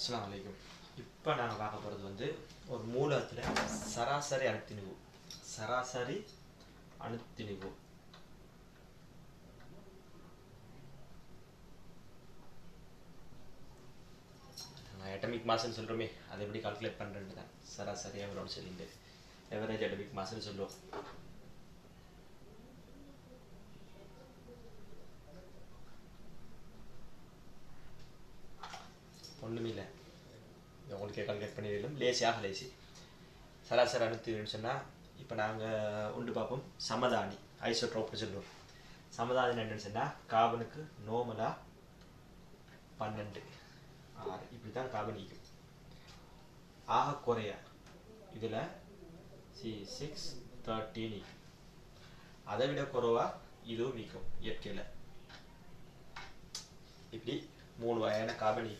அஸ்லாம் வலைக்கும் இப்போ நாங்கள் பார்க்க போகிறது வந்து ஒரு மூலத்தில் சராசரி அணுத்திணிவு. சராசரி அணுத்திணிவு. நான் அட்டமிக் மாஸ்ன்னு சொல்கிறோமே அதை எப்படி கால்குலேட் பண்ணுறது தான். சராசரி எவ்வளோன்னு சொல்லிட்டு எவரேஜ் அட்டமிக் மாஸ்ன்னு சொல்லுவோம் ஒன்றுமே இல்லை இது உங்களுக்கு கால்குலேட் பண்ணிடலும். லேசியாக லேசி. சராசரி அணுத்தின்னு சொன்னால் இப்போ நாங்கள் உண்டு பார்ப்போம். சமதானி ஐசோட்ரோப்னு சொல்லுவோம். சமதானி என்னன்னு சொன்னால் காபனுக்கு நோமலாக பன்னெண்டு. ஆறு. இப்படி தான் காபன் ஆக குறைய இதில் சி சிக்ஸ் தேர்ட்டின் அதை விட குறைவா இதுவும் நிற்கும் இயற்கையில். இப்படி மூணு வகையான காபன்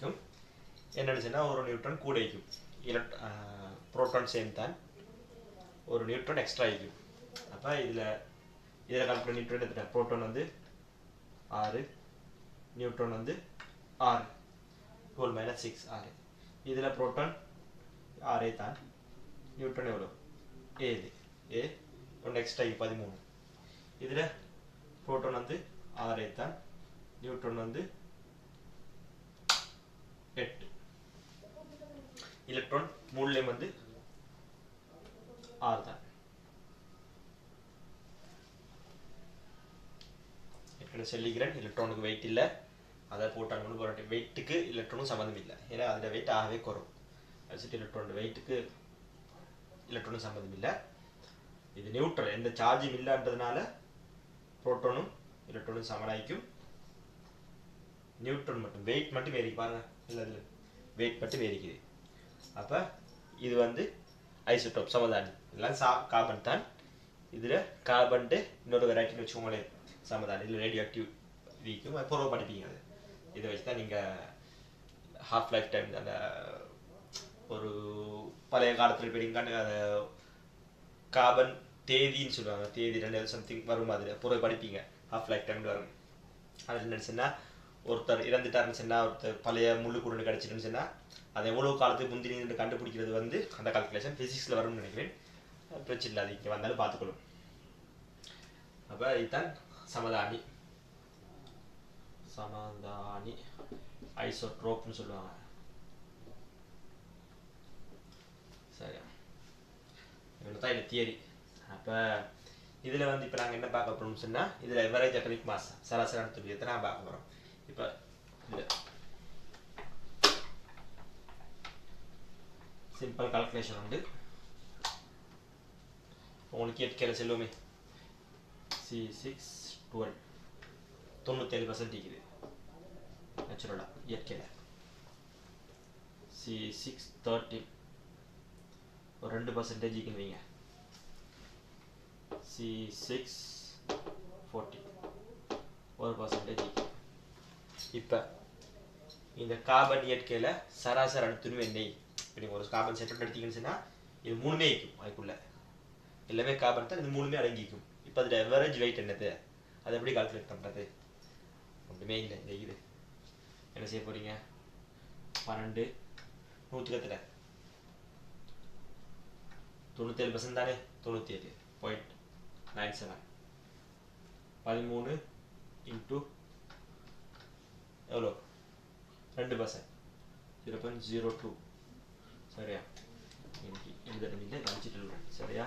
என்னன்னு ஒரு நியூட்ரன் கூட இருக்கும் எலக்ட் ப்ரோட்டான் சேம் தான். ஒரு நியூட்ரன் எக்ஸ்ட்ரா இருக்கும் அப்போ இதில் இதில் கால்குலேட் நியூட்ரன் எடுத்துட்டேன். ப்ரோட்டான் வந்து ஆறு நியூட்ரான் வந்து ஆறு டுவெல் மைனஸ் சிக்ஸ் ஆறு. இதில் ப்ரோட்டான் ஆறே தான். நியூட்ரான் எவ்வளோ ஏழு. ஏ ஒன்று எக்ஸ்ட்ரா பதிமூணு. இதில் ப்ரோட்டான் வந்து ஆறே தான். நியூட்ரான் வந்து எலக்ட்ரான் மூணுலேயும் வந்து ஆறு தான். ஏற்கனவே சொல்லிக்கிறேன் எலக்ட்ரானுக்கு வெயிட் இல்லை. அதை போட்டாங்க போராட்டி வெயிட்டுக்கு எலக்ட்ரானும் சம்மந்தம் இல்லை. ஏன்னா அதில் வெயிட் ஆகவே குறையும். அசிட் எலக்ட்ரானோட வெயிட்டுக்கு எலக்ட்ரானும் சம்மந்தம் இல்லை. இது நியூட்ரல் எந்த சார்ஜும் இல்லைன்றதுனால புரோட்டோனும் எலக்ட்ரானும் சமனாய்க்கும் நியூட்ரன் மட்டும். வெயிட் மட்டும் வேறிக்கு பாருங்க. இல்லை வெயிட் மட்டும் வேறிக்குது அப்போ இது வந்து ஐசோடோப் சமதானி. இதெல்லாம் சா கார்பன் தான். இதில் கார்பன்ட்டு இன்னொரு வெரைட்டின்னு வச்சுக்கோங்களேன் சமதானி. இல்லை ரேடியோ ஆக்டிவ் வீக்கும் பூர்வம் படிப்பீங்க அது. இதை வச்சு தான் நீங்கள் ஹாஃப் லைஃப் டைம் அந்த ஒரு பழைய காலத்தில் போயிட்டீங்க அந்த கார்பன் தேதின்னு சொல்லுவாங்க. தேதி ரெண்டு சம்திங் வரும் அதில். பூர்வ படிப்பீங்க. ஹாஃப் லைஃப் டைம் வரும். அது என்னன்னு சொன்னால் ஒருத்தர் இறந்துட்டாருன்னு சொன்னால் ஒருத்தர் பழைய முள்ளு குருண்டு கிடச்சிட்டுன்னு சொன்னால் அது எவ்வளோ காலத்துக்கு முந்தினு கண்டுபிடிக்கிறது வந்து அந்த கால்குலேஷன் ஃபிசிக்ஸில் வரும்னு நினைக்கிறேன். பிரச்சனை இல்லை அது இங்கே வந்தாலும் பார்த்துக்கணும் அப்போ இதுதான் சமதானி. சமதானி ஐசோட்ரோப்னு சொல்லுவாங்க. சரி. இவ்வளோ தான் இந்த தியரி அப்போ இதில் வந்து இப்போ நாங்கள் என்ன பார்க்க போகிறோம்னு சொன்னால் இதில் எவரேஜ் அட்டமிக் மாஸ் சராசரி அணுத்துவியத்தை நான் பார்க்க போகிறோம் இப்போ இந்த சிம்பிள் கால்குலேஷன் உண்டு. உங்களுக்கு இயற்கையில் செல்லுமே சி சிக்ஸ் டுவெல் தொண்ணூத்தேழு பர்சன்ட் இருக்குது. நேச்சுரலாக இயற்கையில். சி சிக்ஸ் தேர்ட்டி ஒரு ரெண்டு பர்சன்டேஜ் வைங்க. சி சிக்ஸ் ஃபோர்ட்டி ஒரு பர்சன்டேஜ் இப்போ இந்த கார்பன் இயற்கையில் சராசரி அணுத்துணு நெய் இப்போ நீங்கள் ஒரு கார்பன் செப்பரேட் எடுத்தீங்கன்னு சொன்னால் இது மூணுமே இருக்கும் அதுக்குள்ளே எல்லாமே கார்பன் தான் இது மூணுமே அடங்கிக்கும். இப்போ அதில் எவரேஜ் வெயிட் என்னது? அதை எப்படி கால்குலேட் பண்ணுறது ஒன்றுமே இல்லை இந்த இது என்ன செய்ய போகிறீங்க பன்னெண்டு நூற்றுக்கத்தில் தொண்ணூத்தேழு பர்சன்ட் தானே? தொண்ணூற்றி ஏழு பாயிண்ட் நைன் செவன் பதிமூணு இன்ட்டு எவ்வளோ ரெண்டு percent zero point zero two சரியா? இன்னைக்கு இந்த இல்லை கழிச்சிட்டு சரியா?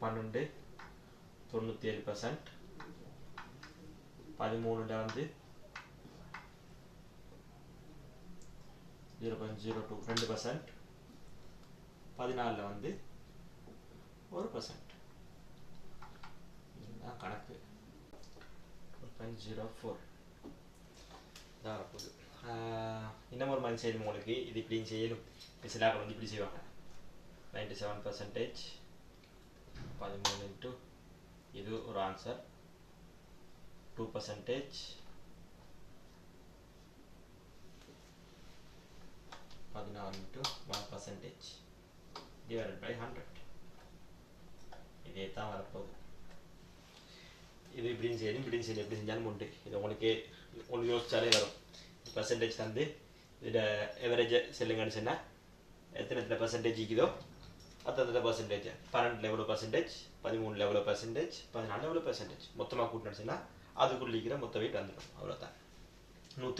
பன்னெண்டு தொண்ணூற்றி ஏழு பர்சன்ட் பதிமூணுல வந்து ஜீரோ பாயிண்ட் ஜீரோ டூ ரெண்டு பர்சன்ட் பதினாலில் வந்து ஒரு பர்சன்ட் இதுதான் கணக்கு. ஒரு பாயிண்ட் ஜீரோ ஃபோர் தான் வரப்போகுது இன்னும் ஒரு மாதிரி செய்யணும் உங்களுக்கு. இது இப்படியும் செய்யணும். சிலாக்கள் வந்து இப்படி செய்வாங்க. நைன்டி செவன் பர்சன்டேஜ் பதிமூணு இன்ட்டு இது ஒரு ஆன்சர் டூ பர்சன்டேஜ் பதினாறு into one percentage divided by hundred இதே தான் வரப்போகுது. இது இப்படின்னு செய்யணும் இப்படின்னு செய்யணும் எப்படி செஞ்சாலும் உண்டு இது உங்களுக்கு உங்களுக்கு யோசிச்சாலே வரும் பர்சன்டேஜ் தந்து இதோட எவரேஜை செல்லுங்கன்னு சொன்னால் எத்தனை எத்தனை பர்சன்டேஜ் இருக்குதோ அத்தனை பர்சன்டேஜ் பன்னெண்டில் எவ்வளோ பர்சன்டேஜ் பதிமூணில் எவ்வளோ பர்சன்டேஜ் பதினாலில் எவ்வளோ பர்சன்டேஜ் மொத்தமாக கூட்டினு சொன்னால் அதுக்குள்ள இருக்கிற மொத்த வெயிட் வந்துடும் அவ்வளோதான் நூற்றி